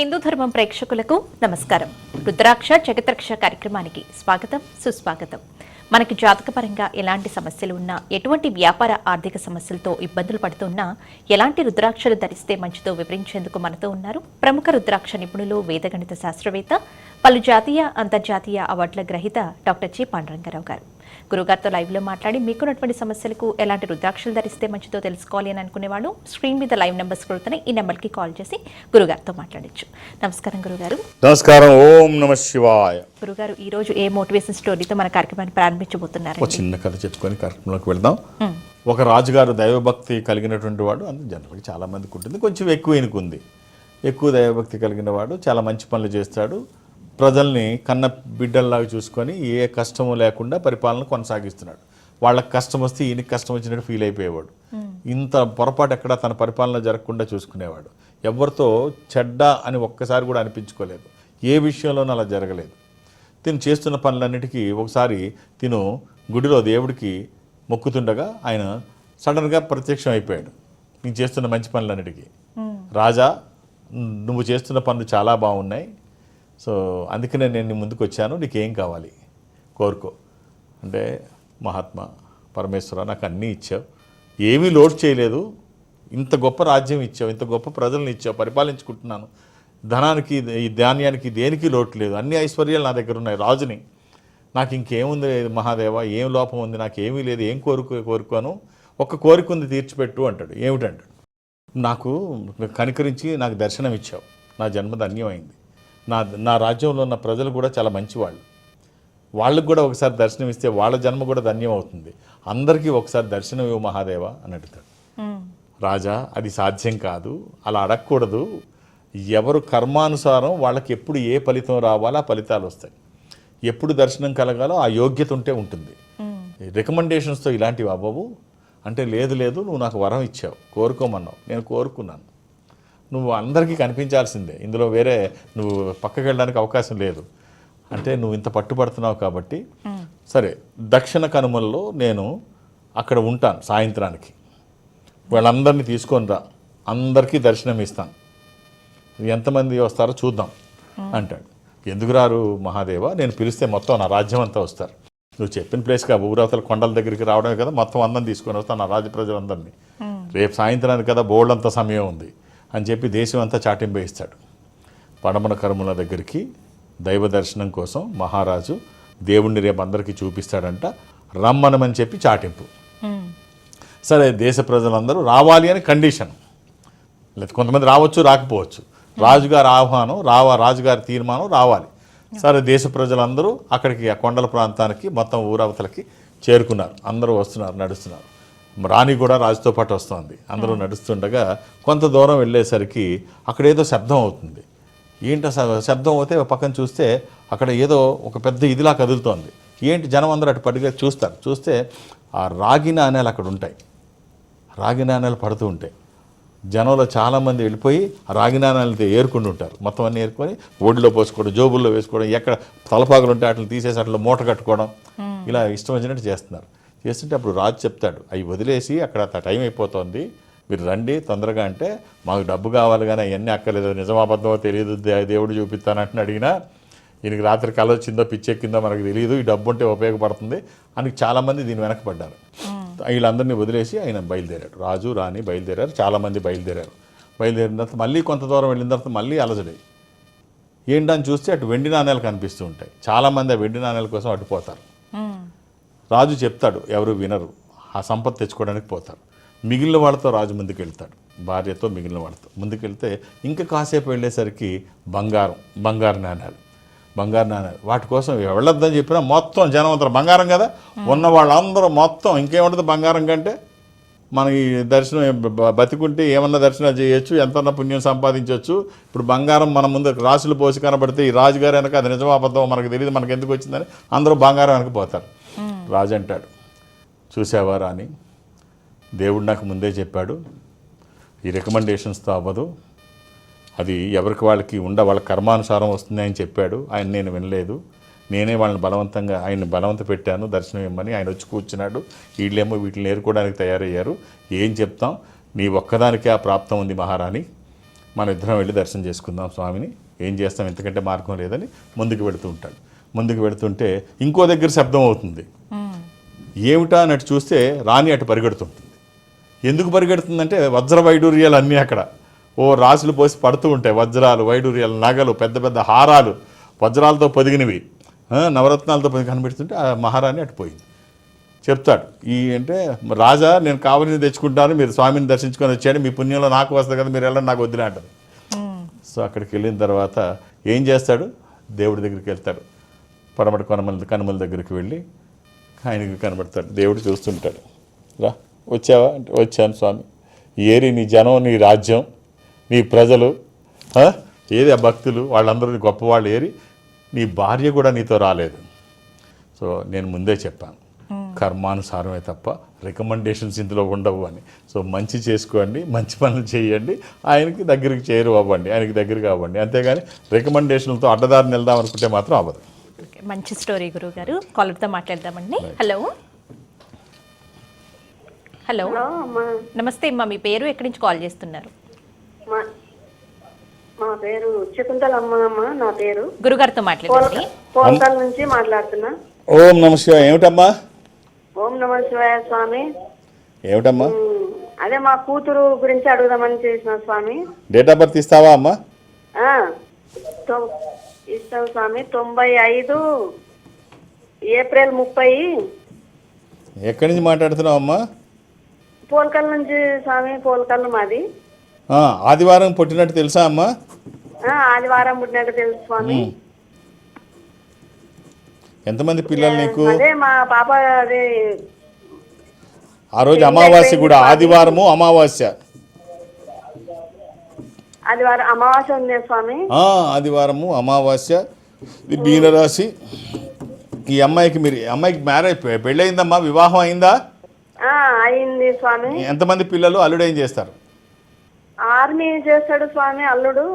హిందూ ధర్మం ప్రేక్షకులకు నమస్కారం. రుద్రాక్ష జగత్రక్ష కార్యక్రమానికి స్వాగతం సుస్వాగతం. మనకి జాతకపరంగా ఎలాంటి సమస్యలు ఉన్నా ఎటువంటి వ్యాపార ఆర్థిక సమస్యలతో ఇబ్బందులు పడుతున్నా ఎలాంటి రుద్రాక్షలు ధరిస్తే మంచిదో వివరించేందుకు మనతో ఉన్నారు ప్రముఖ రుద్రాక్ష నిపుణులు వేదగణిత శాస్త్రవేత్త పలు జాతీయ అంతర్జాతీయ అవార్డుల గ్రహీత డాక్టర్ జి. పాండరంగరావు గారు. గురుగారితో లైవ్లో మాట్లాడి మీకున్నటువంటి సమస్యలకు ఎలాంటి రుద్రాక్షలు ధరిస్తే మంచిదో తెలుసుకోవాలి అని అనుకునే వాళ్ళు స్క్రీన్ మీద లైవ్ నెంబర్స్ కొడుతున్నాయి ఈ నెంబర్కి కాల్ చేసి గురుగారితో మాట్లాడొచ్చు. నమస్కారం గురుగారు. నమస్కారం. ఓం నమ శివాయ. గురుగారు ఈ రోజు ఏ మోటివేషన్ స్టోరీతో మన కార్యక్రమాన్ని ప్రారంభించబోతున్నారు ఒక చిన్న కథ చెప్పుకొని కార్యక్రమంలోకి వెళ్దాం. ఒక రాజుగారు దైవభక్తి కలిగినటువంటి వాడు అది జనరల్గా చాలా మందికి ఉంటుంది. కొంచెం ఎక్కువ ఈయనకు ఉంది. ఎక్కువ దైవభక్తి కలిగిన వాడు చాలా మంచి పనులు చేస్తాడు. ప్రజల్ని కన్న బిడ్డల్లాగా చూసుకొని ఏ కష్టము లేకుండా పరిపాలన కొనసాగిస్తున్నాడు. వాళ్ళకి కష్టం వస్తే ఈయనకి కష్టం వచ్చినట్టు ఫీల్ అయిపోయేవాడు. ఇంత పొరపాటు ఎక్కడ తన పరిపాలన జరగకుండా చూసుకునేవాడు. ఎవరితో చెడ్డ అని ఒక్కసారి కూడా అనిపించుకోలేదు. ఏ విషయంలోనూ అలా జరగలేదు. తిను చేస్తున్న పనులన్నిటికీ ఒకసారి తిను గుడిలో దేవుడికి మొక్కుతుండగా ఆయన సడన్గా ప్రత్యక్షం అయిపోయాడు. నేను చేస్తున్న మంచి పనులన్నిటికీ. రాజా నువ్వు చేస్తున్న పనులు చాలా బాగున్నాయి. సో అందుకనే నేను ముందుకు వచ్చాను నీకేం కావాలి? కోరుకో. అంటే మహాత్మా పరమేశ్వర నాకు అన్నీ ఇచ్చావు. ఏమీ లోటు చేయలేదు. ఇంత గొప్ప రాజ్యం ఇచ్చావు ఇంత గొప్ప ప్రజలను ఇచ్చావు పరిపాలించుకుంటున్నాను. ధనానికి ఈ ధాన్యానికి దేనికి లోటు లేదు? అన్ని ఐశ్వర్యాలు నా దగ్గర ఉన్నాయి. రాజుని నాకు ఇంకేముంది లేదు మహాదేవ ఏం లోపం ఉంది నాకు ఏమీ లేదు ఏం కోరుకు కోరుకోను? ఒక్క కోరిక ఉంది తీర్చిపెట్టు అంటాడు. ఏమిటంటాడు? నాకు కనికరించి నాకు దర్శనం ఇచ్చావు నా జన్మ ధన్యమైంది. నా నా రాజ్యంలో ఉన్న ప్రజలు కూడా చాలా మంచివాళ్ళు. వాళ్ళకు కూడా ఒకసారి దర్శనం ఇస్తే వాళ్ళ జన్మ కూడా ధన్యం అవుతుంది అందరికీ ఒకసారి దర్శనం ఇవ్వు మహాదేవ అని అడుగుతాడు. రాజా అది సాధ్యం కాదు. అలా అడగకూడదు. ఎవరు కర్మానుసారం వాళ్ళకి ఎప్పుడు ఏ ఫలితం రావాలో ఆ ఫలితాలు వస్తాయి. ఎప్పుడు దర్శనం కలగాలో ఆ యోగ్యత ఉంటే ఉంటుంది. రికమెండేషన్స్తో ఇలాంటివి అవ్వవు. అంటే లేదు లేదు నువ్వు నాకు వరం ఇచ్చావు. కోరుకోమన్నావు. నేను కోరుకున్నాను. నువ్వు అందరికీ కనిపించాల్సిందే. ఇందులో వేరే నువ్వు పక్కకి వెళ్ళడానికి అవకాశం లేదు. అంటే నువ్వు ఇంత పట్టుబడుతున్నావు కాబట్టి సరే దక్షిణ కనుమల్లో నేను అక్కడ ఉంటాను సాయంత్రానికి. వాళ్ళందరినీ తీసుకొని రా. అందరికీ దర్శనం ఇస్తాను. ఎంతమంది వస్తారో చూద్దాం అంటాడు. ఎందుకు రారు మహాదేవ? నేను పిలిస్తే మొత్తం నా రాజ్యం అంతా వస్తారు. నువ్వు చెప్పిన ప్లేస్గా ఊరవతల కొండల దగ్గరికి రావడమే కదా మొత్తం అందరిని తీసుకొని వస్తాను నా రాజ్య ప్రజలందరినీ. రేపు సాయంత్రానికి కదా బోల్డ్ అంత సమయం ఉంది. అని చెప్పి దేశం అంతా చాటింపు ఇస్తాడు పడమన కర్ముల దగ్గరికి దైవ దర్శనం కోసం మహారాజు దేవుణ్ణి రేపు అందరికీ చూపిస్తాడంట రమ్మనమని చెప్పి చాటింపు. సరే దేశ ప్రజలందరూ రావాలి అని కండిషన్. లేదు కొంతమంది రావచ్చు రాకపోవచ్చు. రాజుగారి ఆహ్వానం రావా రాజుగారి తీర్మానం రావాలి. సరే దేశ ప్రజలందరూ అక్కడికి ఆ కొండల ప్రాంతానికి మొత్తం ఊరవతలకి చేరుకున్నారు. అందరూ వస్తున్నారు నడుస్తున్నారు. రాణి కూడా రాజుతో పాటు వస్తుంది. అందరూ నడుస్తుండగా కొంత దూరం వెళ్ళేసరికి అక్కడ ఏదో శబ్దం అవుతుంది. ఏంటి శబ్దం అవుతే పక్కన చూస్తే అక్కడ ఏదో ఒక పెద్ద ఇదిలా కదులుతోంది. ఏంటి జనం అందరూ అటు పడిగా చూస్తారు. చూస్తే ఆ రాగి నాణేలు అక్కడ ఉంటాయి. రాగి నాణేలు పడుతూ ఉంటాయి. జనంలో చాలామంది వెళ్ళిపోయి ఆ రాగి నాణాలతో ఏరుకుంటూ ఉంటారు. మొత్తం అన్ని ఏరుకొని ఒడిలో పోసుకోవడం జోబుల్లో వేసుకోవడం ఎక్కడ తలపాకులు ఉంటే వాటిని తీసేసి అట్లా మూట కట్టుకోవడం. ఇలా ఇష్టం వచ్చినట్టు చేస్తున్నారు. చేస్తుంటే అప్పుడు రాజు చెప్తాడు అవి వదిలేసి అక్కడ టైం అయిపోతుంది. మీరు రండి తొందరగా అంటే మాకు డబ్బు కావాలి కానీ అవన్నీ అక్కర్లేదు. నిజమాబద్ధమో తెలియదు. దేవుడు చూపిస్తానంటే అడిగినా ఈయనకి రాత్రి కళ వచ్చిందో పిచ్చెక్కిందో మనకు తెలియదు. ఈ డబ్బు ఉంటే ఉపయోగపడుతుంది. అని చాలామంది దీని వెనకపడ్డారు వీళ్ళందరినీ వదిలేసి ఆయన బయలుదేరాడు రాజు రాణి బయలుదేరారు. చాలామంది బయలుదేరారు. బయలుదేరిన తర్వాత మళ్ళీ కొంత దూరం వెళ్ళిన తర్వాత మళ్ళీ అలజడి. ఏంటని చూస్తే అటు వెండి నాణేలు కనిపిస్తూ ఉంటాయి. చాలామంది ఆ వెండి నాణేల కోసం అటుపోతారు రాజు చెప్తాడు ఎవరు వినరు. ఆ సంపద తెచ్చుకోవడానికి పోతారు. మిగిలిన వాళ్ళతో రాజు ముందుకు వెళ్తాడు భార్యతో మిగిలిన వాళ్ళతో. ముందుకు వెళ్తే ఇంకా కాసేపు వెళ్ళేసరికి బంగారం బంగారు నాణ్యాలు బంగారు నాణ్యాలు వాటి కోసం వెళ్ళొద్దని చెప్పినా మొత్తం జనం అంతా బంగారం కదా. ఉన్న వాళ్ళందరూ మొత్తం ఇంకేముంటుంది బంగారం కంటే? మనకి దర్శనం బతికుంటే ఏమన్నా దర్శనం చేయొచ్చు ఎంతన్నా పుణ్యం సంపాదించవచ్చు ఇప్పుడు బంగారం మన ముందు రాసులు పోసి కనబడితే ఈ రాజుగారు వెనక అది నిజమాబద్ధం మనకు తెలియదు మనకు ఎందుకు వచ్చిందని అందరూ బంగారం వెనక పోతారు. రాజు అంటాడు చూసావా రాని దేవుడు నాకు ముందే చెప్పాడు ఈ రికమెండేషన్స్తో అవ్వదు. అది ఎవరికి వాళ్ళకి ఉండ వాళ్ళ కర్మానుసారం వస్తుంది అని చెప్పాడు. ఆయన నేను వినలేదు. నేనే వాళ్ళని బలవంతంగా ఆయన బలవంత పెట్టాను దర్శనం ఇమ్మని ఆయన వచ్చి కూర్చున్నాడు. వీళ్ళేమో వీటిని నేర్కోవడానికి తయారయ్యారు. ఏం చెప్తాం? నీ ఒక్కదానికే ఆ ప్రాప్తం ఉంది మహారాణి. మన ఇద్దరం వెళ్ళి దర్శనం చేసుకుందాం స్వామిని. ఏం చేస్తాం? ఎందుకంటే మార్గం లేదని ముందుకు వెళుతూ ఉంటాడు. ముందుకు వెళుతుంటే ఇంకో దగ్గర శబ్దం అవుతుంది. ఏమిటా అని అటు చూస్తే రాణి అటు పరిగెడుతుంటుంది. ఎందుకు పరిగెడుతుందంటే వజ్ర వైడూర్యాలు అన్నీ అక్కడ. ఓ రాసులు పోసి పడుతూ ఉంటాయి వజ్రాలు వైడూర్యాలు నగలు పెద్ద పెద్ద హారాలు. వజ్రాలతో పొదిగినవి. నవరత్నాలతో పొదిగి కనిపెడుతుంటే ఆ మహారాణి అటు పోయింది. చెప్తాడు ఈ అంటే రాజా నేను కావలిని తెచ్చుకుంటాను మీరు స్వామిని దర్శించుకొని వచ్చాడు మీ పుణ్యంలో నాకు వస్తుంది కదా మీరు వెళ్ళండి నాకు వద్దులే అంటది సో అక్కడికి వెళ్ళిన తర్వాత ఏం చేస్తాడు? దేవుడి దగ్గరికి వెళ్తాడు. పడమటి కొనమల కనుమల దగ్గరికి వెళ్ళి ఆయనకి కనబడతాడు. దేవుడు చూస్తుంటాడు. రా వచ్చావా? అంటే వచ్చాను స్వామి. ఏరి నీ జనం నీ రాజ్యం నీ ప్రజలు? ఏది ఆ భక్తులు వాళ్ళందరూ గొప్పవాళ్ళు ఏరి నీ భార్య కూడా నీతో రాలేదు. సో నేను ముందే చెప్పాను. కర్మానుసారమే తప్ప రికమెండేషన్స్ ఇందులో ఉండవు అని. సో మంచి చేసుకోండి మంచి పనులు చేయండి ఆయనకి దగ్గరికి చేరు అవ్వండి ఆయనకి దగ్గరికి అవ్వండి. అంతేగాని రికమెండేషన్లతో అడ్డదారిని వెళ్దాం అనుకుంటే మాత్రం అవ్వదు. మంచి స్టోరీ గురువు గారు కాలర్తో మాట్లాడదామండి. హలో. హలో. నమస్తే అమ్మా మీ పేరు ఎక్కడి నుంచి కాల్ చేస్తున్నారు? మా మా పేరు శకుంతల అమ్మ అమ్మ నా పేరు. గురుగారితో మాట్లాడండి. పోల్కల్ నుంచి మాట్లాడుతున్నా. ఓం నమ శివ ఏమిటమ్మా? ఓం నమ శివాయ స్వామి. ఏమిటమ్మా? అదే మా కూతురు గురించి అడుగుదామని చేసిన స్వామి. డేట్ ఆఫ్ బర్త్ ఇస్తావా అమ్మా? ఇస్తాం స్వామి. తొంభై ఐదు ఏప్రిల్ ముప్పై. ఎక్కడి నుంచి మాట్లాడుతున్నావు అమ్మా పోల్కల్ నుంచి స్వామి పోల్కల్ మాది. ఆదివారం పుట్టినట్టు తెలుసా అమ్మా? ఆదివారం పుట్టినట్టు తెలుసు స్వామి. ఎంతమంది పిల్లలు నీకు? అదే మా పాప అదే ఆ రోజు అమావాస్య కూడా ఆదివారము అమావాస్య. ఆదివారము అమావాస్య మీనరాశి. ఈ అమ్మాయికి మీరు అమ్మాయికి మ్యారేజ్ పెళ్ళయిందమ్మా వివాహం అయిందా? అయింది స్వామి. ఎంతమంది పిల్లలు అల్లుడు ఏం చేస్తారు? ఆర్మీ చేస్తాడు స్వామి అల్లుడు.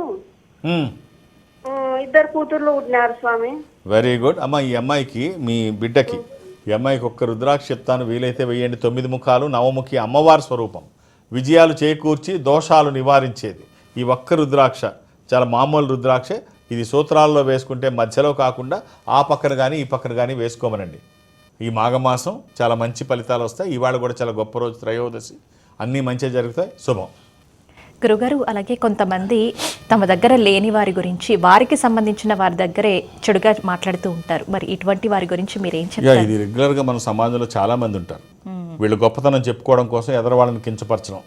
ఇద్దరు కూతుర్లు పుట్టినారు స్వామి. Very good. అమ్మ ఈ అమ్మాయికి మీ బిడ్డకి ఈ అమ్మాయికి ఒక్క రుద్రాక్ష చెప్తాను వీలైతే వెయ్యండి. తొమ్మిది ముఖాలు నవముఖి అమ్మవారి స్వరూపం. విజయాలు చేకూర్చి దోషాలు నివారించేది. ఈ ఒక్క రుద్రాక్ష చాలా మామూలు రుద్రాక్ష. ఇది సూత్రాల్లో వేసుకుంటే మధ్యలో కాకుండా ఆ పక్కన కానీ ఈ పక్కన కానీ వేసుకోమనండి. ఈ మాఘమాసం చాలా మంచి ఫలితాలు వస్తాయి. ఇవాళ కూడా చాలా గొప్ప రోజు త్రయోదశి. అన్నీ మంచిగా జరుగుతాయి. శుభం. గురుగారు అలాగే కొంతమంది తమ దగ్గర లేని వారి గురించి వారికి సంబంధించిన వారి దగ్గరే చెడుగా మాట్లాడుతూ ఉంటారు. మరి ఇటువంటి వారి గురించి మీరేం యా చెప్తారు? ఇది రెగ్యులర్గా మన సమాజంలో చాలా మంది ఉంటారు. వీళ్ళు గొప్పతనం చెప్పుకోవడం కోసం ఎదర వాళ్ళని కించపరచడం.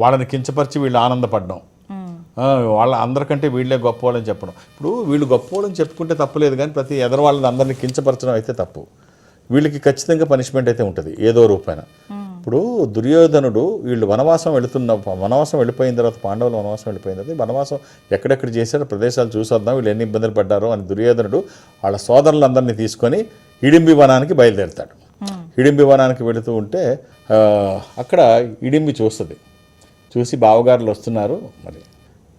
వాళ్ళని కించపరిచి వీళ్ళు ఆనందపడడం. వాళ్ళ అందరికంటే వీళ్ళే గొప్పవాళ్ళని చెప్పడం. ఇప్పుడు వీళ్ళు గొప్పవాళ్ళని చెప్పుకుంటే తప్పులేదు కానీ ప్రతి ఎదర వాళ్ళని అందరినీ కించపరచడం అయితే తప్పు. వీళ్ళకి ఖచ్చితంగా పనిష్మెంట్ అయితే ఉంటుంది ఏదో రూపాయన ఇప్పుడు దుర్యోధనుడు వీళ్ళు వనవాసం వెళుతున్న వనవాసం వెళ్ళిపోయిన తర్వాత పాండవులు వనవాసం వెళ్ళిపోయిన తర్వాత వనవాసం ఎక్కడెక్కడ చేశారో ప్రదేశాలు చూసొద్దాం వీళ్ళు ఎన్ని ఇబ్బందులు పడ్డారో అని దుర్యోధనుడు వాళ్ళ సోదరులందరినీ తీసుకొని ఇడింబి వనానికి బయలుదేరుతాడు. ఇడింబి వనానికి వెళుతూ ఉంటే అక్కడ ఇడింబి చూస్తుంది. చూసి బావగారులు వస్తున్నారు మరి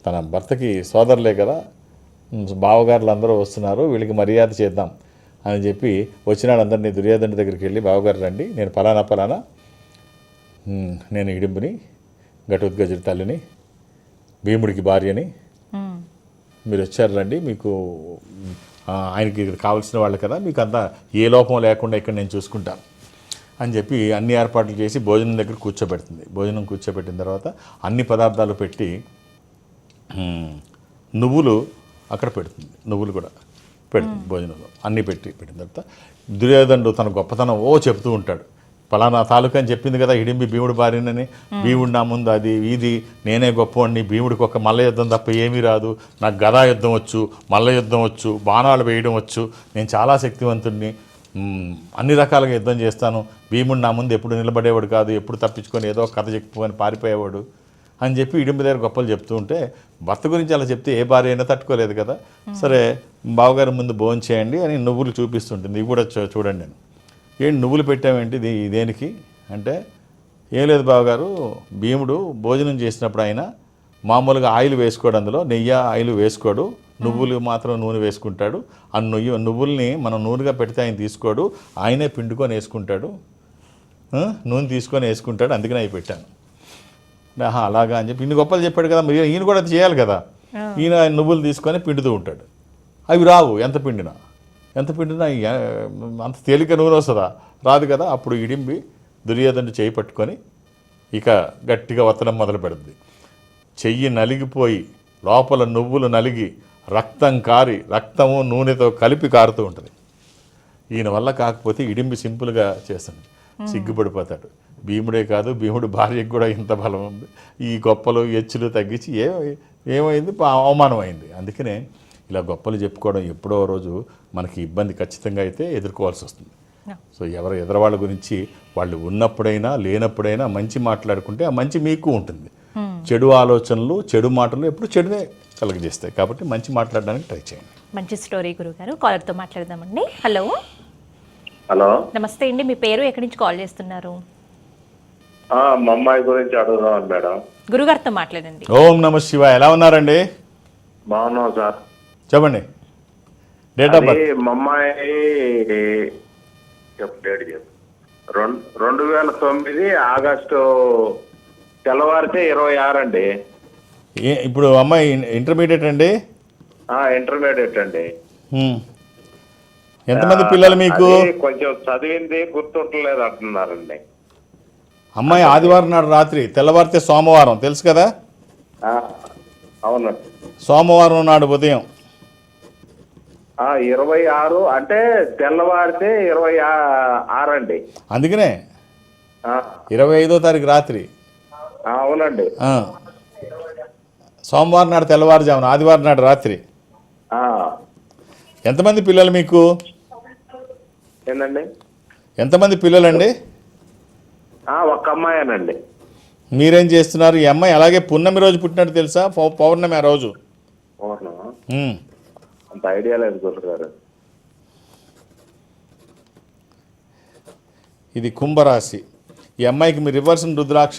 తన భర్తకి సోదరులే కదా బావగారులు అందరూ వస్తున్నారు వీళ్ళకి మర్యాద చేద్దాం అని చెప్పి వచ్చిన వాళ్ళందరినీ దుర్యోధనుడి దగ్గరికి వెళ్ళి బావగారు రండి నేను పలానా పలానా నేను ఇడింపుని ఘటోద్గజుడి తల్లిని భీముడికి భార్యని. మీరు వచ్చారు రండి మీకు ఆయనకి ఇక్కడ కావాల్సిన వాళ్ళు కదా మీకు అంతా ఏ లోపం లేకుండా ఇక్కడ నేను చూసుకుంటాను అని చెప్పి అన్ని ఏర్పాట్లు చేసి భోజనం దగ్గర కూర్చోబెడుతుంది భోజనం కూర్చోబెట్టిన తర్వాత అన్ని పదార్థాలు పెట్టి నువ్వులు అక్కడ పెడుతుంది. నువ్వులు కూడా పెడుతుంది భోజనంలో అన్నీ పెట్టి పెట్టిన తర్వాత దుర్యోధనుడు తన గొప్పతనం ఓ చెప్తూ ఉంటాడు. పలానా తాలూకా అని చెప్పింది కదా హిడింబి భీముడు భార్యనని భీముడు నా ముందు అది ఇది. నేనే గొప్పవాడిని. భీముడికి ఒక మల్ల యుద్ధం తప్ప ఏమీ రాదు. నాకు గదా యుద్ధం వచ్చు మల్ల యుద్ధం వచ్చు బాణాలు వేయడం వచ్చు. నేను చాలా శక్తివంతుడిని. అన్ని రకాలుగా యుద్ధం చేస్తాను. భీముడు నా ముందు ఎప్పుడు నిలబడేవాడు కాదు. ఎప్పుడు తప్పించుకొని ఏదో కథ చెప్పుకొని పారిపోయేవాడు. అని చెప్పి ఇడింపు దగ్గర గొప్పలు చెప్తూ ఉంటే భర్త గురించి అలా చెప్తే ఏ భార్య అయినా తట్టుకోలేదు కదా. సరే బావగారి ముందు భోజనం చేయండి అని నువ్వులు చూపిస్తుంటుంది. ఇవి కూడా చూడండి నేను. ఏంటి నువ్వులు పెట్టామేంటి ఇది దేనికి? అంటే ఏం లేదు బావగారు భీముడు భోజనం చేసినప్పుడు ఆయన మామూలుగా ఆయిల్ వేసుకోడు అందులో నెయ్యి ఆయిల్ వేసుకోడు నువ్వులు మాత్రం నూనె వేసుకుంటాడు. ఆ నువ్వు నువ్వుల్ని మనం నూనెగా పెడితే ఆయన తీసుకోడు ఆయనే పిండుకొని వేసుకుంటాడు. నూనె తీసుకొని వేసుకుంటాడు అందుకని అవి పెట్టాను. ఆహా అలాగా అని చెప్పి ఇన్ని గొప్పలు చెప్పాడు కదా మరి ఈయన కూడా అది చేయాలి కదా. ఈయన నువ్వులు తీసుకొని పిండుతూ ఉంటాడు. అవి రావు ఎంత పిండినా. ఎంత పిండినా అంత తేలిక నూనె వస్తుందా? రాదు కదా అప్పుడు ఇడింబి దుర్యోధను చేయి పట్టుకొని ఇక గట్టిగా వత్తడం మొదలు పెడుతుంది చెయ్యి నలిగిపోయి లోపల నువ్వులు నలిగి రక్తం కారి రక్తము నూనెతో కలిపి కారుతూ ఉంటుంది. ఈయన వల్ల కాకపోతే ఇడింబి సింపుల్గా చేస్తుంది. సిగ్గుపడిపోతాడు. భీముడే కాదు భీముడు భార్యకు కూడా ఇంత బలం ఉంది. ఈ గొప్పలు ఎచ్చులు తగ్గించి ఏ ఏమైంది? అవమానం అయింది. అందుకనే ఇలా గొప్పలు చెప్పుకోవడం ఎప్పుడో రోజు మనకి ఇబ్బంది ఖచ్చితంగా అయితే ఎదుర్కోవాల్సి వస్తుంది. సో ఎవరు ఎదరవాళ్ళ గురించి వాళ్ళు ఉన్నప్పుడైనా లేనప్పుడైనా మంచి మాట్లాడుకుంటే ఆ మంచి మీకు ఉంటుంది. చెడు ఆలోచనలు చెడు మాటలు ఎప్పుడు చెడునే కలుగజేస్తాయి. కాబట్టి మంచి మాట్లాడడానికి ట్రై చేయండి. మంచి స్టోరీ గురుగారు. కాలర్తో మాట్లాడదామండి. హలో. హలో. నమస్తే అండి. మీ పేరు ఎక్కడి నుంచి కాల్ చేస్తున్నారు? మా అమ్మాయి గురించి అడుగుదాం మేడం. గురుగారితో మాట్లాడండి. ఓం నమ శివ ఎలా ఉన్నారండి? బాగున్నాం సార్. చెప్పండి. డేట్ ఆఫ్ బర్త్ మా అమ్మాయి చెప్పు డేట్ చెప్పు. రెండు రెండు వేల తొమ్మిది ఆగస్టు తెల్లవారితే ఇరవై ఆరు అండి. ఏ- ఇప్పుడు అమ్మాయి ఇంటర్మీడియట్ అండి? ఆ, ఇంటర్మీడియట్ అండి. హ్మ్. ఎంతమంది పిల్లలు మీకు? అది కొంచెం చదివింది గుర్తుంటలేదు అంటున్నారండి. అమ్మాయి ఆదివారం నాడు రాత్రి తెల్లవారితే సోమవారం తెలుసు కదా? సోమవారం నాడు ఉదయం. ఇరవై ఆరు అంటే తెల్లవారితే ఇరవై ఆరు అండి అందుకనే ఇరవై ఐదో తారీఖు రాత్రి. అవునండి. సోమవారం నాడు తెల్లవారుజామున ఆదివారం నాడు రాత్రి. ఎంతమంది పిల్లలు మీకు? ఏందండి? ఎంతమంది పిల్లలండి? ఒక్క అమ్మాయేనండి. మీరేం చేస్తున్నారు? ఈ అమ్మాయి అలాగే పున్నమి రోజు పుట్టినట్టు తెలుసా? పౌ- పౌర్ణమి ఆ రోజు. అంత ఐడియా లేదు గురుగారు ఇది కుంభరాశి. ఈ అమ్మాయికి మీ రివర్స్ రుద్రాక్ష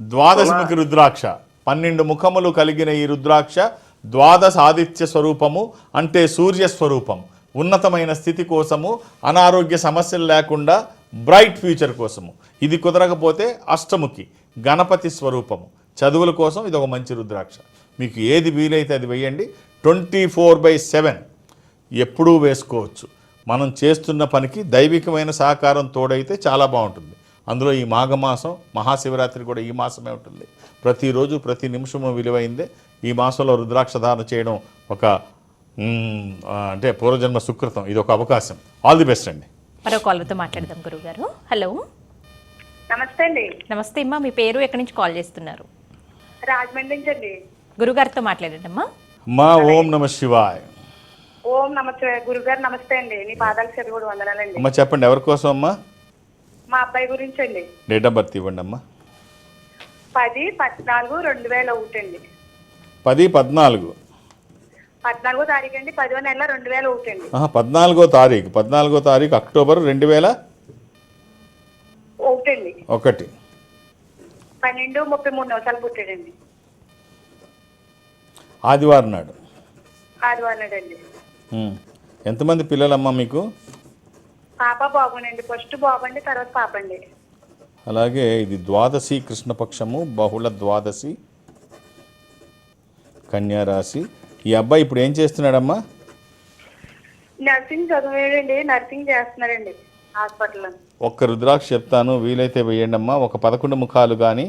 ద్వాదశముఖి రుద్రాక్ష. పన్నెండు ముఖములు కలిగిన ఈ రుద్రాక్ష ద్వాదశ ఆదిత్య స్వరూపము అంటే సూర్య స్వరూపం. ఉన్నతమైన స్థితి కోసము అనారోగ్య సమస్యలు లేకుండా బ్రైట్ ఫ్యూచర్ కోసము. ఇది కుదరకపోతే అష్టముఖి గణపతి స్వరూపము. చదువుల కోసం ఇది ఒక మంచి రుద్రాక్ష. మీకు ఏది వీలైతే అది వేయండి ట్వంటీ ఫోర్ బై సెవెన్ ఎప్పుడూ వేసుకోవచ్చు. మనం చేస్తున్న పనికి దైవికమైన సహకారం తోడైతే చాలా బాగుంటుంది. అందులో ఈ మాఘమాసం మహాశివరాత్రి కూడా ఈ మాసమే ఉంటుంది. ప్రతిరోజు ప్రతి నిమిషము విలువైందే. ఈ మాసంలో రుద్రాక్ష ధారణ చేయడం ఒక అంటే పూర్వజన్మ సుకృతం. ఇది ఒక అవకాశం. ఆల్ ది బెస్ట్ అండి. మరో కాలర్తో మాట్లాడదాం గురుగారు హలో. నమస్తే అండి. నమస్తే అమ్మా మీ పేరు ఎక్కడి నుంచి కాల్ చేస్తున్నారు? రాజమండ్రి నుంచి అండి. గురుగారితో మాట్లాడండి అమ్మా. మా ఓం నమ శివాయ్. ఓం నమస్తే గురుగారు నమస్తే అండి. నీ పాదాలు చదువుడు వందనాలండి. అమ్మ చెప్పండి ఎవరి కోసం అమ్మా? మా అబ్బాయి గురించి అండి. డేట్ ఆఫ్ బర్త్ ఇవ్వండి అమ్మా. పది పద్నాలుగు రెండు వేల ఒకటి అండి. పది పద్నాలుగు. పద్నాలుగో తారీఖు అండి పదో నెల రెండు వేల ఒకటి అండి. పద్నాలుగో తారీఖు. పద్నాలుగో తారీఖు అక్టోబర్ రెండు వేల ఒకటి అండి. ఒకటి. పన్నెండు ముప్పై మూడు నిమిషాలు పుట్టాడండి. ఆదివారం నాడు. ఆదివారం అండి. ఉమ్. ఎంతమంది పిల్లలమ్మా మీకు? పాప బాబునండి. ఫస్ట్ బాబు అండి తర్వాత పాప అండి. అలాగే ఇది ద్వాదశి కృష్ణపక్షము బహుళ ద్వాదశి కన్యారాశి ఈ అబ్బాయి ఇప్పుడు ఏం చేస్తున్నాడమ్మా? నర్సింగ్ చదివాడండి నర్సింగ్ హాస్పిటల్లో. ఒక్క రుద్రాక్ష చెప్తాను వీలైతే వేయండి అమ్మా ఒక పదకొండు ముఖాలు కానీ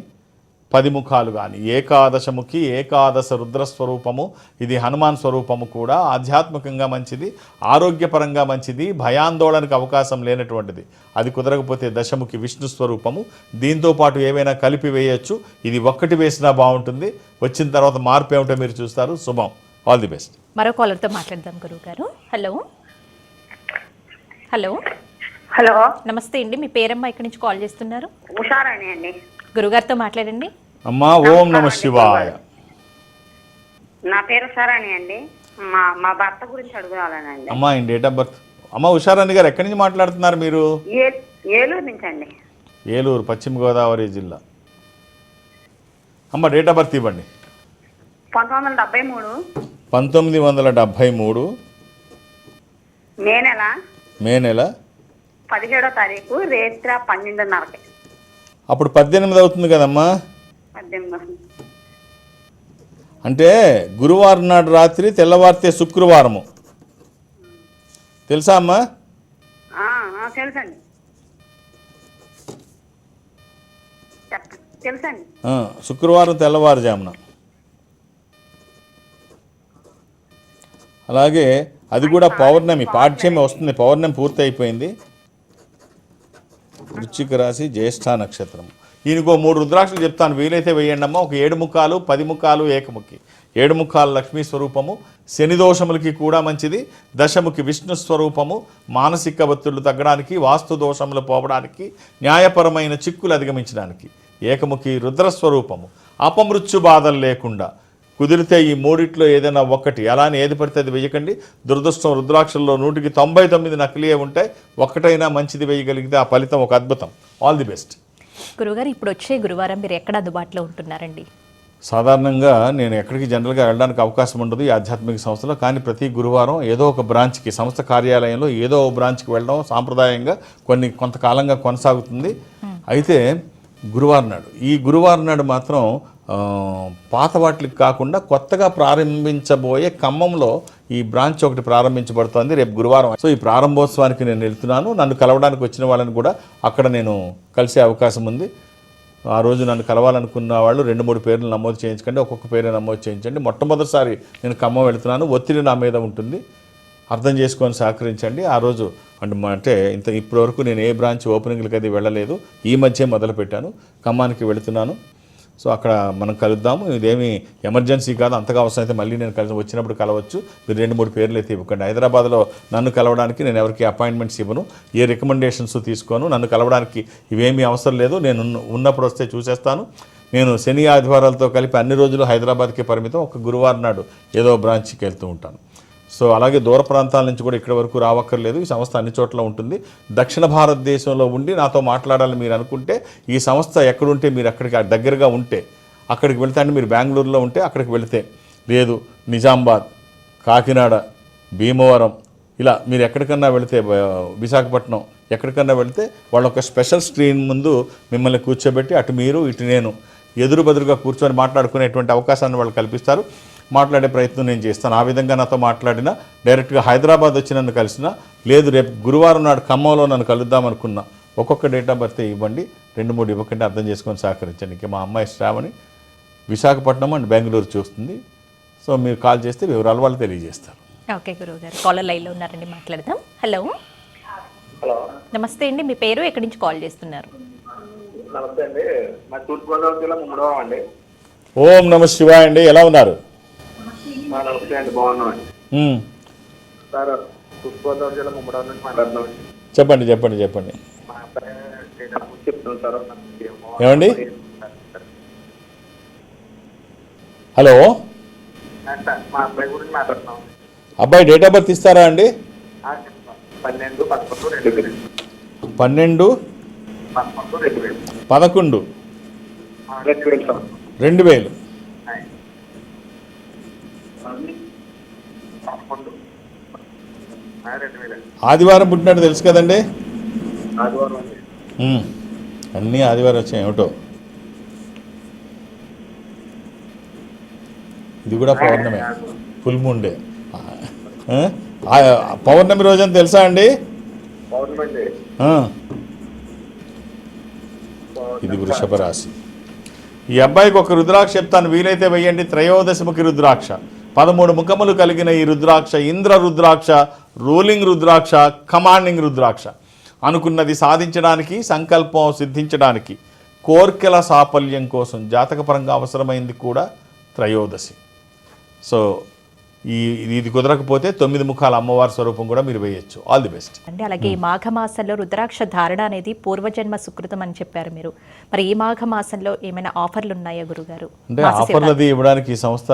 పది ముఖాలు కానీ ఏకాదశముఖి ఏకాదశ రుద్ర స్వరూపము ఇది హనుమాన్ స్వరూపము కూడా ఆధ్యాత్మికంగా మంచిది ఆరోగ్యపరంగా మంచిది భయాందోళనకు అవకాశం లేనటువంటిది. అది కుదరకపోతే దశముఖి విష్ణు స్వరూపము. దీంతో పాటు ఏవైనా కలిపి వేయచ్చు. ఇది ఒక్కటి వేసినా బాగుంటుంది. వచ్చిన తర్వాత మార్పు ఏమిటో మీరు చూస్తారు. శుభం. ఆల్ ది బెస్ట్ మరో కాలర్తో మాట్లాడదాం గురుగారు హలో. హలో. హలో. నమస్తే అండి. మీ పేరమ్మా ఎక్కడి నుంచి కాల్ చేస్తున్నారు? ఉషారాణి అండి. గురుగారితో మాట్లాడండి. అమ్మా ఓం నమ శివాయ. నా పేరు ఉషారాణి అండి. మా మా భర్త గురించి అడుగుదాలనండి అమ్మా ఇన్ డేట్ ఆఫ్ బర్త్ అమ్మ ఉషారాణి గారు ఎక్కడి నుంచి మాట్లాడుతున్నారు మీరు? ఏ ఏలూరు నుంచి అండి. ఏలూరు పశ్చిమ గోదావరి జిల్లా. అమ్మ డేట్ ఆఫ్ బర్త్ ఇవ్వండి. పంతొమ్మిది వందల డెబ్బై మూడు. పంతొమ్మిది వందల డెబ్భై మూడు. మే నెల. మే నెల. పదిహేడో తారీఖు రేత్ర పన్నెండున్నరకి. అప్పుడు పద్దెనిమిది అవుతుంది కదమ్మా? పద్దెనిమిది. అంటే గురువారం నాడు రాత్రి తెల్లవారితే శుక్రవారము. తెలుసా అమ్మా? తెలుసండి. తెలుసండి. శుక్రవారం తెల్లవారుజామున. అలాగే అది కూడా పౌర్ణమి పాఠ్యమి వస్తుంది పౌర్ణమి పూర్తి అయిపోయింది వృశ్చిక రాశి జ్యేష్ఠ నక్షత్రం. ఈయనకో మూడు రుద్రాక్షలు చెప్తాను వీలైతే వేయండి అమ్మా. ఒక ఏడు ముఖాలు పది ముఖాలు ఏకముఖి. ఏడు ముఖాలు లక్ష్మీ స్వరూపము. శని దోషములకి కూడా మంచిది. దశముఖి విష్ణు స్వరూపము. మానసిక ఒత్తిళ్ళు తగ్గడానికి వాస్తు దోషములు పోవడానికి న్యాయపరమైన చిక్కులు అధిగమించడానికి. ఏకముఖి రుద్రస్వరూపము అపమృత్యు బాధలు లేకుండా కుదిరితే ఈ మూడిట్లో ఏదైనా ఒక్కటి అలానే ఏది పడితే అది వేయకండి దురదృష్టం రుద్రాక్షల్లో నూటికి తొంభై తొమ్మిది నకిలీయే ఉంటాయి ఒక్కటైనా మంచిది వేయగలిగితే ఆ ఫలితం ఒక అద్భుతం. ఆల్ ది బెస్ట్ గురుగారు ఇప్పుడు వచ్చే గురువారం మీరు ఎక్కడ అందుబాటులో ఉంటున్నారండి? సాధారణంగా నేను ఎక్కడికి జనరల్గా వెళ్ళడానికి అవకాశం ఉండదు ఈ ఆధ్యాత్మిక సంస్థలో. కానీ ప్రతి గురువారం ఏదో ఒక బ్రాంచ్కి సంస్థ కార్యాలయంలో ఏదో ఒక బ్రాంచ్కి వెళ్ళడం సాంప్రదాయంగా కొన్ని కొంతకాలంగా కొనసాగుతుంది. అయితే గురువారం నాడు ఈ గురువారం నాడు మాత్రం పాత వాటికి కాకుండా కొత్తగా ప్రారంభించబోయే ఖమ్మంలో ఈ బ్రాంచ్ ఒకటి ప్రారంభించబడుతోంది రేపు గురువారం. సో ఈ ప్రారంభోత్సవానికి నేను వెళ్తున్నాను. నన్ను కలవడానికి వచ్చిన వాళ్ళని కూడా అక్కడ నేను కలిసే అవకాశం ఉంది. ఆ రోజు నన్ను కలవాలనుకున్న వాళ్ళు రెండు మూడు పేర్లు నమోదు చేయించకండి ఒక్కొక్క పేరు నమోదు చేయించండి. మొట్టమొదటిసారి నేను ఖమ్మం వెళుతున్నాను. ఒత్తిడి నా మీద ఉంటుంది. అర్థం చేసుకొని సహకరించండి. ఆ రోజు అంటే అంటే ఇంత ఇప్పటివరకు నేను ఏ బ్రాంచ్ ఓపెనింగ్లకి అది వెళ్ళలేదు. ఈ మధ్య మొదలుపెట్టాను. ఖమ్మానికి వెళుతున్నాను. సో అక్కడ మనం కలుద్దాము. ఇదేమి ఎమర్జెన్సీ కాదు అంతగా అవసరం అయితే మళ్ళీ నేను కలిసి వచ్చినప్పుడు కలవచ్చు. మీరు రెండు మూడు పేర్లు అయితే ఇవ్వకండి. హైదరాబాద్లో నన్ను కలవడానికి నేను ఎవరికి అపాయింట్మెంట్స్ ఇవ్వను. ఏ రికమెండేషన్స్ తీసుకోను. నన్ను కలవడానికి ఇవేమీ అవసరం లేదు. నేను ఉన్నప్పుడు వస్తే చూసేస్తాను. నేను శని ఆదివారాలతో కలిపి అన్ని రోజులు హైదరాబాద్కి పరిమితం. ఒక గురువారం నాడు ఏదో బ్రాంచ్కి వెళ్తూ ఉంటాను. సో అలాగే దూర ప్రాంతాల నుంచి కూడా ఇక్కడ వరకు రావక్కర్లేదు. ఈ సంస్థ అన్ని చోట్ల ఉంటుంది. దక్షిణ భారతదేశంలో ఉండి నాతో మాట్లాడాలని మీరు అనుకుంటే ఈ సంస్థ ఎక్కడుంటే మీరు అక్కడికి దగ్గరగా ఉంటే అక్కడికి వెళ్తే అంటే మీరు బెంగళూరులో ఉంటే అక్కడికి వెళితే లేదు నిజామాబాద్ కాకినాడ భీమవరం ఇలా మీరు ఎక్కడికన్నా వెళితే విశాఖపట్నం ఎక్కడికన్నా వెళితే వాళ్ళ ఒక స్పెషల్ స్క్రీన్ ముందు మిమ్మల్ని కూర్చోబెట్టి అటు మీరు ఇటు నేను ఎదురు బదురుగా కూర్చొని మాట్లాడుకునేటువంటి అవకాశాన్ని వాళ్ళు కల్పిస్తారు. మాట్లాడే ప్రయత్నం నేను చేస్తాను. ఆ విధంగా నాతో మాట్లాడినా డైరెక్ట్గా హైదరాబాద్ వచ్చి నన్ను కలిసినా లేదు రేపు గురువారం నాడు ఖమ్మంలో నన్ను కలుద్దాం అనుకున్నా ఒక్కొక్క డేట్ ఆఫ్ బర్త్ ఇవ్వండి రెండు మూడు ఇవ్వకండి అర్థం చేసుకొని సహకరించండి. ఇంక మా అమ్మాయి శ్రావణి విశాఖపట్నం అండ్ బెంగళూరు చూస్తుంది. సో మీరు కాల్ చేస్తే వివరాలు వాళ్ళు తెలియజేస్తారు. ఓకే గురువుగారు కాలర్ లైన్లో ఉన్నారండి మాట్లాడదాం. హలో. హలో. నమస్తే అండి మీ పేరు ఎక్కడి నుంచి కాల్ చేస్తున్నారు? నమస్తే అండి మా తూర్పుగోదావరి జిల్లా ముమ్మడవం అండి. ఓం నమ శివాయ అండి ఎలా ఉన్నారు? మా నమస్తే అండి బాగున్నాం అండి మ్మ్. సార్ తూర్పుగోదావరి జిల్లా ముమ్మడవం నుంచి మాట్లాడుతున్నాం అండి చెప్పండి చెప్పండి. చెప్పండి సార్ ఏమండి? హలో? అబ్బాయి గురించి మాట్లాడుతున్నాం అబ్బాయి డేట్ ఆఫ్ బర్త్ ఇస్తారా అండి. పన్నెండు పదకొండు రెండు వేలు పన్నెండు పదకొండు రెండు వేలు పదకొండు ఆ, రెండు వేలు సార్ రెండు వేలు ఆయ్. పదకొండు ఆ, రెండు వేలు అండి ఆదివారం పుట్టినట్టు తెలుసు కదండి. అన్నీ ఆదివారం వచ్చాయి ఏమిటో. ఇది కూడా పౌర్ణమి. ఫుల్ ఆ? ఆ, పౌర్ణమి రోజని తెలుసా అండి. ఇది వృషభ రాశి. ఈ అబ్బాయికి ఒక రుద్రాక్ష చెప్తాను వీలైతే వెయ్యండి. త్రయోదశముఖి రుద్రాక్ష. పదమూడు ముఖములు కలిగిన ఈ రుద్రాక్ష ఇంద్ర రుద్రాక్ష రూలింగ్ రుద్రాక్ష కమాండింగ్ రుద్రాక్ష. అనుకున్నది సాధించడానికి సంకల్పం సిద్ధించడానికి కోర్కెల సాఫల్యం కోసం జాతకపరంగా అవసరమైంది కూడా త్రయోదశి. సో ఈ ఇది కుదరకపోతే తొమ్మిది ముఖాల అమ్మవారి స్వరూపం కూడా మీరు వేయచ్చు. ఆల్ ది బెస్ట్ అంటే అలాగే ఈ మాఘమాసంలో రుద్రాక్ష ధారణ అనేది పూర్వజన్మ సుకృతం అని చెప్పారు మీరు. మరి ఈ మాఘమాసంలో ఏమైనా ఆఫర్లు ఉన్నాయా గురుగారు? అంటే మాస ఆఫర్లు అది ఇవ్వడానికి ఈ సంస్థ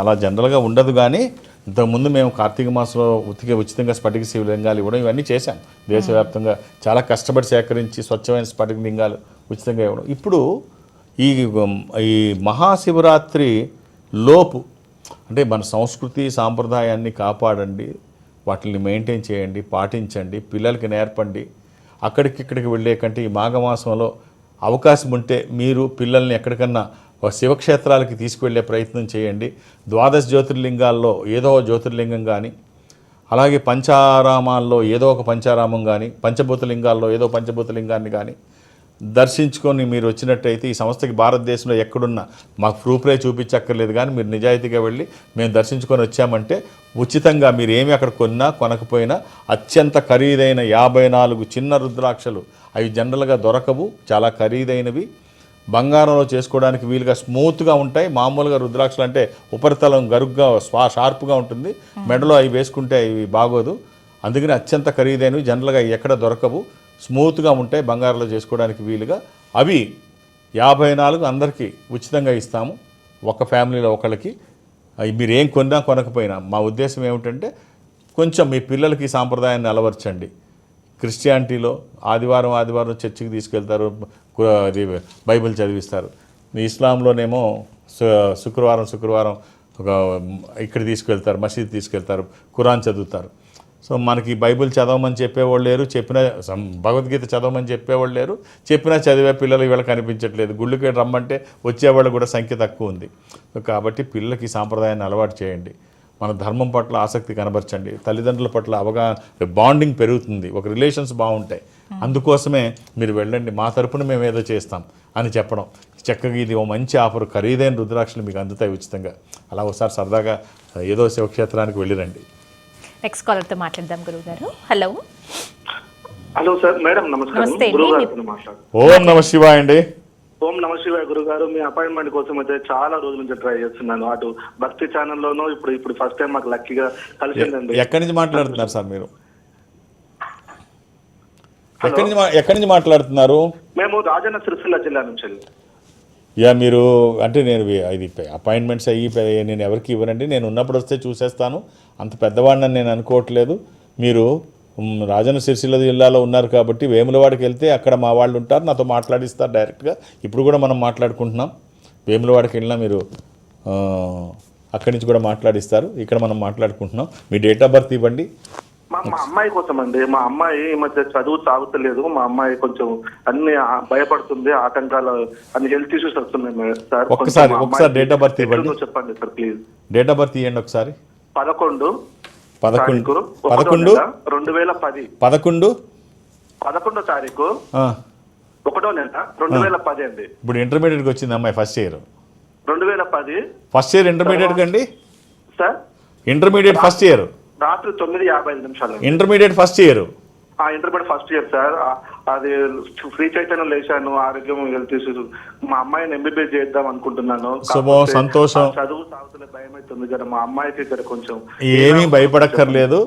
అలా జనరల్గా ఉండదు కానీ ఇంతకుముందు మేము కార్తీక మాసంలో ఉతికే ఉచితంగా స్ఫటిక శివలింగాలు ఇవ్వడం ఇవన్నీ చేశాం. దేశవ్యాప్తంగా చాలా కష్టపడి సేకరించి స్వచ్ఛమైన స్ఫటిక లింగాలు ఉచితంగా ఇవ్వడం. ఇప్పుడు ఈ ఈ మహాశివరాత్రి లోపు అంటే మన సంస్కృతి సాంప్రదాయాన్ని కాపాడండి వాటిని మెయింటైన్ చేయండి పాటించండి పిల్లలకి నేర్పండి. అక్కడికిక్కడికి వెళ్ళే కంటే ఈ మాఘమాసంలో అవకాశం ఉంటే మీరు పిల్లల్ని ఎక్కడికన్నా ఒక శివక్షేత్రాలకి తీసుకువెళ్ళే ప్రయత్నం చేయండి. ద్వాదశ జ్యోతిర్లింగాల్లో ఏదో ఒక జ్యోతిర్లింగం కానీ అలాగే పంచారామాల్లో ఏదో ఒక పంచారామం కానీ పంచభూతలింగాల్లో ఏదో పంచభూతలింగాన్ని కానీ దర్శించుకొని మీరు వచ్చినట్టయితే ఈ సంస్థకి భారతదేశంలో ఎక్కడున్నా మాకు ప్రూఫ్లే చూపించక్కర్లేదు కానీ మీరు నిజాయితీగా వెళ్ళి మేము దర్శించుకొని వచ్చామంటే ఉచితంగా మీరు ఏమి అక్కడ కొన్నా కొనకపోయినా అత్యంత ఖరీదైన యాభై నాలుగు చిన్న రుద్రాక్షలు అవి జనరల్గా దొరకవు చాలా ఖరీదైనవి. బంగారంలో చేసుకోవడానికి వీలుగా స్మూత్గా ఉంటాయి. మామూలుగా రుద్రాక్షలు అంటే ఉపరితలం గరుగ్గా స్వా షార్ప్గా ఉంటుంది. మెడలో అవి వేసుకుంటే ఇవి బాగోదు. అందుకని అత్యంత ఖరీదైనవి. జనరల్గా ఎక్కడ దొరకవు. స్మూత్గా ఉంటాయి బంగారంలో చేసుకోవడానికి వీలుగా. అవి యాభై నాలుగు అందరికీ ఉచితంగా ఇస్తాము ఒక ఫ్యామిలీలో ఒకళ్ళకి. మీరు ఏం కొన్నా కొనకపోయినా. మా ఉద్దేశం ఏమిటంటే కొంచెం మీ పిల్లలకి సాంప్రదాయాన్ని అలవర్చండి. క్రిస్టియానిటీలో ఆదివారం ఆదివారం చర్చికి తీసుకెళ్తారు అది బైబిల్ చదివిస్తారు. ఇస్లాంలోనేమో శుక్రవారం శుక్రవారం ఒక ఇక్కడ తీసుకెళ్తారు మసీద్ తీసుకెళ్తారు ఖురాన్ చదువుతారు. సో మనకి బైబిల్ చదవమని చెప్పేవాళ్ళు లేరు చెప్పిన భగవద్గీత చదవమని చెప్పేవాళ్ళు లేరు చెప్పినా చదివే పిల్లలు వీళ్ళకి కనిపించట్లేదు. గుళ్ళకి రమ్మంటే వచ్చేవాళ్ళు కూడా సంఖ్య తక్కువ ఉంది. కాబట్టి పిల్లలకి సాంప్రదాయాన్ని అలవాటు చేయండి. మన ధర్మం పట్ల ఆసక్తి కనబరచండి. తల్లిదండ్రుల పట్ల అవగాహన బాండింగ్ పెరుగుతుంది. ఒక రిలేషన్స్ బాగుంటాయి. అందుకోసమే మీరు వెళ్ళండి. మా తరపున మేము ఏదో చేస్తాం అని చెప్పడం. చక్కగా ఇది ఓ మంచి ఆఫర్. ఖరీదైన రుద్రాక్షలు మీకు అందుతాయి ఉచితంగా. అలా ఒకసారి సరదాగా ఏదో శివక్షేత్రానికి వెళ్ళిరండి. నెక్స్ట్ కాలర్తో మాట్లాడదాం గురువు గారు హలో హలో సార్ మేడం నమస్కారం అండి. గురువు గారితో మాట్లాడు ఓం నమ శివాయ అండి. ఓం నమ శివాయ గురువు గారు మీ అపాయింట్మెంట్ కోసం అయితే చాలా రోజుల నుంచి ట్రై చేస్తున్నాను. అటు భక్తి ఛానల్లోనూ ఇప్పుడు ఇప్పుడు ఫస్ట్ టైం మాకు లక్కీగా కలిసిందండి. ఎక్కడి నుంచి మాట్లాడుతున్నారు సార్ మీరు? ఎక్కడి నుంచి మా- ఎక్కడి నుంచి మాట్లాడుతున్నారు? మేము రాజన్న సిరిసిల్ల జిల్లా నుంచి వెళ్ళి యా మీరు అంటే నేను ఇది అపాయింట్మెంట్స్ అయ్యి నేను ఎవరికి ఇవ్వనండి నేను ఉన్నప్పుడు వస్తే చూసేస్తాను. అంత పెద్దవాడిని నేను అనుకోవట్లేదు. మీరు రాజన్న సిరిసిల్ల జిల్లాలో ఉన్నారు కాబట్టి వేములవాడికి వెళ్తే అక్కడ మా వాళ్ళు ఉంటారు నాతో మాట్లాడిస్తారు డైరెక్ట్గా. ఇప్పుడు కూడా మనం మాట్లాడుకుంటున్నాం. వేములవాడికి వెళ్ళినా మీరు అక్కడి నుంచి కూడా మాట్లాడిస్తారు. ఇక్కడ మనం మాట్లాడుకుంటున్నాం. మీ డేట్ ఆఫ్ బర్త్ ఇవ్వండి. మా అమ్మాయి కోసం అండి మా అమ్మాయి ఈ మధ్య చదువు సాగుతలేదు. మా అమ్మాయి కొంచెం అన్ని భయపడుతుంది ఆటంకాలు అన్ని హెల్త్ ఇష్యూస్ వస్తున్నాయి సార్. ఒక్కసారి- అమ్మాయికి date of birth ఇవ్వండి. చెప్పండి sir please. Date of birth ఇవ్వండి ఒకసారి. పదకొండు. పదకొండు. పదకొండు. రెండు వేల పది పదకొండు. పదకొండో తారీఖు ఒకటో నెల రెండు వేల పది అండి. ఇప్పుడు ఇంటర్మీడియట్కి వచ్చింది అమ్మాయి ఫస్ట్ ఇయర్. రెండు వేల పది ఫస్ట్ ఇయర్ ఇంటర్మీడియట్ అండి సార్. Intermediate first year. రాత్రి తొమ్మిది యాభై ఐదు నిమిషాలు ఇంటర్మీడియట్ ఫస్ట్ ఇయర్ ఆ ఇంటర్మీడియట్ ఫస్ట్ ఇయర్ సార్ అది ఫ్రీ చైతన్యం లేచాను ఆరోగ్యం హెల్త్ ఇష్యూస్ మా అమ్మాయిని ఎంబీబీఎస్ చేద్దాం అనుకుంటున్నాను. సంతోషం. చదువు సాగుతున్న భయం అవుతుంది కదా మా అమ్మాయికి ఇక్కడ కొంచెం ఏమీ భయపడక్కర్లేదు.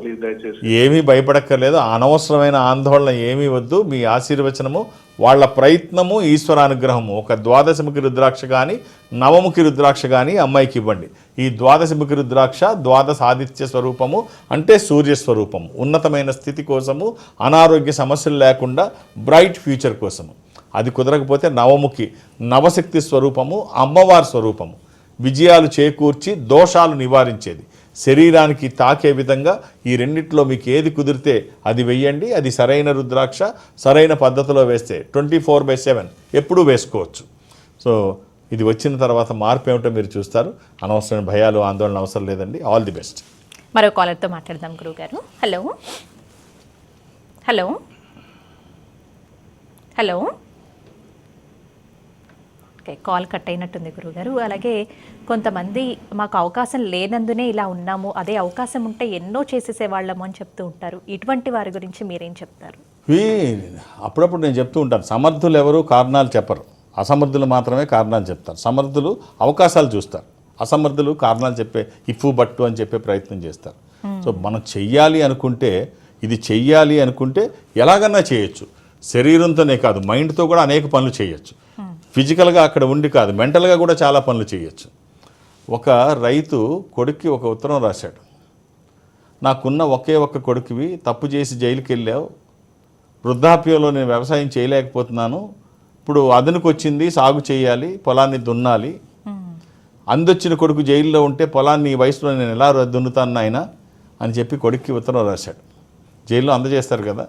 ఏమీ భయపడక్కర్లేదు. అనవసరమైన ఆందోళన ఏమీ వద్దు. మీ ఆశీర్వచనము వాళ్ళ ప్రయత్నము ఈశ్వరానుగ్రహము. ఒక ద్వాదశముఖి రుద్రాక్ష కానీ నవముఖి రుద్రాక్ష కానీ అమ్మాయికి ఇవ్వండి. ఈ ద్వాదశముఖి రుద్రాక్ష ద్వాదశ ఆదిత్య స్వరూపము అంటే సూర్య స్వరూపము. ఉన్నతమైన స్థితి కోసము అనారోగ్య సమస్యలు లేకుండా బ్రైట్ ఫ్యూచర్ కోసము. అది కుదరకపోతే నవముఖి నవశక్తి స్వరూపము అమ్మవారి స్వరూపము. విజయాలు చేకూర్చి దోషాలు నివారించేది. శరీరానికి తాకే విధంగా ఈ రెండిట్లో మీకు ఏది కుదిరితే అది వెయ్యండి. అది సరైన రుద్రాక్ష సరైన పద్ధతిలో వేస్తే ట్వంటీ ఫోర్ బై సెవెన్ ఎప్పుడూ వేసుకోవచ్చు. సో ఇది వచ్చిన తర్వాత మార్పు ఏమిటో మీరు చూస్తారు. అనవసరమైన భయాలు ఆందోళన అవసరం లేదండి. ఆల్ ది బెస్ట్ మరో కాలర్తో మాట్లాడదాం గురువు గారు hello. Hello. Hello. Okay call cut అయినట్టుంది గురువుగారు అలాగే కొంతమంది మాకు అవకాశం లేనందునే ఇలా ఉన్నాము అదే అవకాశం ఉంటే ఎన్నో చేసేసేవాళ్ళము అని చెప్తూ ఉంటారు. ఇటువంటి వారి గురించి మీరేం చెప్తారు? అప్పుడప్పుడు నేను చెప్తూ ఉంటాను సమర్థులు ఎవరు కారణాలు చెప్పరు. అసమర్థులు మాత్రమే కారణాలు చెప్తారు. సమర్థులు అవకాశాలు చూస్తారు. అసమర్థులు కారణాలు చెప్పే ఇఫ్ఫు బట్టు అని చెప్పే ప్రయత్నం చేస్తారు. సో మనం చెయ్యాలి అనుకుంటే ఇది చెయ్యాలి అనుకుంటే ఎలాగన్నా చేయొచ్చు. శరీరంతోనే కాదు మైండ్తో కూడా అనేక పనులు చేయొచ్చు. ఫిజికల్గా అక్కడ ఉండి కాదు మెంటల్గా కూడా చాలా పనులు చేయొచ్చు. ఒక రైతు కొడుక్కి ఒక ఉత్తరం రాశాడు. నాకున్న ఒకే ఒక్క కొడుకువి తప్పు చేసి జైలుకి వెళ్ళావు వృద్ధాప్యంలో నేను వ్యవసాయం చేయలేకపోతున్నాను. ఇప్పుడు అదనుకు వచ్చింది సాగు చేయాలి పొలాన్ని దున్నాలి. అందొచ్చిన కొడుకు జైల్లో ఉంటే పొలాన్ని ఈ వయసులో నేను ఎలా దున్నుతాను నాయన? అని చెప్పి కొడుక్కి ఉత్తరం రాశాడు. జైల్లో అందజేస్తారు కదా.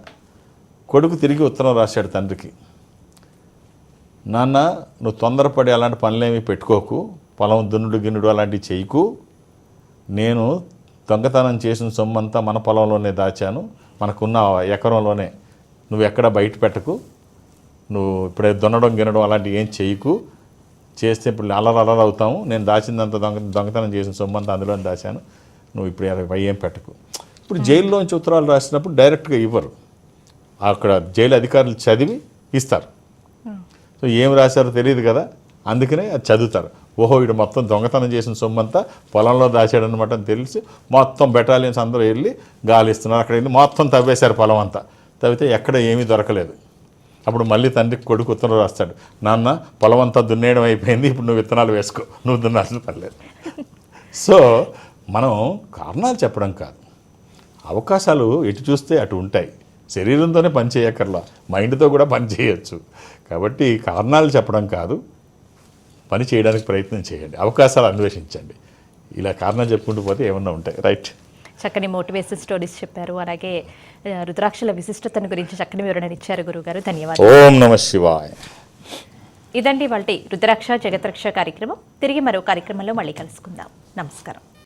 కొడుకు తిరిగి ఉత్తరం రాశాడు తండ్రికి. నాన్న నువ్వు తొందరపడి అలాంటి పనులేమి పెట్టుకోకు. పొలం దున్నుడు గిన్నుడు అలాంటివి చేయకు. నేను దొంగతనం చేసిన సొమ్మంతా మన పొలంలోనే దాచాను. మనకున్న ఎకరంలోనే. నువ్వు ఎక్కడ బయట పెట్టకు. నువ్వు ఇప్పుడే దున్నడం గినడం అలాంటివి ఏం చేయకు. చేస్తే ఇప్పుడు అలర అలర అవుతాము. నేను దాచిందంత దొంగ దొంగతనం చేసిన సొమ్మంతా అందులోనే దాచాను. నువ్వు ఇప్పుడు ఇరవై ఏం పెట్టకు. ఇప్పుడు జైల్లోంచి ఉత్తరాలు రాసినప్పుడు డైరెక్ట్గా ఇవ్వరు. అక్కడ జైలు అధికారులు చదివి ఇస్తారు. సో ఏం రాశారో తెలియదు కదా? అందుకనే అది చదువుతారు. ఓహో వీడు మొత్తం దొంగతనం చేసిన సొమ్మంతా పొలంలో దాచాడనమాట అని తెలిసి మొత్తం బెటాలియన్స్ అందరూ వెళ్ళి గాలిస్తున్నారు. అక్కడ వెళ్ళి మొత్తం తవ్వేశారు పొలం అంతా. తవ్వితే ఎక్కడ ఏమీ దొరకలేదు. అప్పుడు మళ్ళీ తండ్రి కొడుకు ఉత్తరం రాస్తాడు. నాన్న పొలం అంతా దున్నేయడం అయిపోయింది. ఇప్పుడు నువ్వు విత్తనాలు వేసుకో. నువ్వు దున్నాల్సిన పర్లేదు సో మనం కారణాలు చెప్పడం కాదు. అవకాశాలు ఎటు చూస్తే అటు ఉంటాయి. శరీరంతోనే పని చేయక్కర్లా. మైండ్తో కూడా పని చేయొచ్చు. కాబట్టి కారణాలు చెప్పడం కాదు. పని చేయడానికి ప్రయత్నం చేయండి. అవకాశాలు అన్వేషించండి. ఇలా కారణాలు చెప్పుకుంటూ పోతే ఏమన్నా ఉంటాయి. రైట్ చక్కని మోటివేషన్ స్టోరీస్ చెప్పారు. అలాగే రుద్రాక్షల విశిష్టతను గురించి చక్కని వివరణ ఇచ్చారు గురుగారు. ధన్యవాదాలు. ఓం నమ శివాయ. ఇదండి వాళ్ళ రుద్రాక్ష జగత్రక్ష కార్యక్రమం. తిరిగి మరో కార్యక్రమంలో మళ్ళీ కలుసుకుందాం. నమస్కారం.